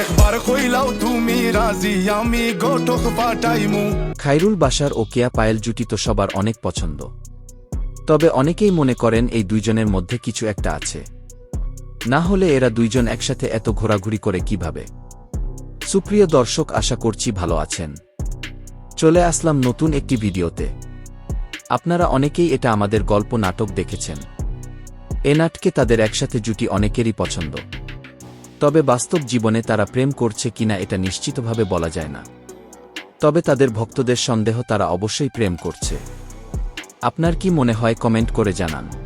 একবার কইলাও তুমি রাজি, আমি গোটক পাঠাইমু। খাইরুল বাসার ও কেয়া পায়েল জুটি তো সবার অনেক পছন্দ। তবে অনেকেই মনে করেন এই দুইজনের মধ্যে কিছু একটা আছে। না হলে এরা দুইজন একসাথে এত ঘোরাঘুরি করে কীভাবে? সুপ্রিয় দর্শক, আশা করছি ভালো আছেন। চলে আসলাম নতুন একটি ভিডিওতে। আপনারা অনেকেই এটা আমাদের গল্প নাটক দেখেছেন। এ নাটকে তাদের একসাথে জুটি অনেকেরই পছন্দ। তবে বাস্তব জীবনে তারা প্রেম করছে কিনা এটা নিশ্চিতভাবে বলা যায় না। তবে তাদের ভক্তদের সন্দেহ তারা অবশ্যই প্রেম করছে। আপনার কি মনে হয় কমেন্ট করে জানান।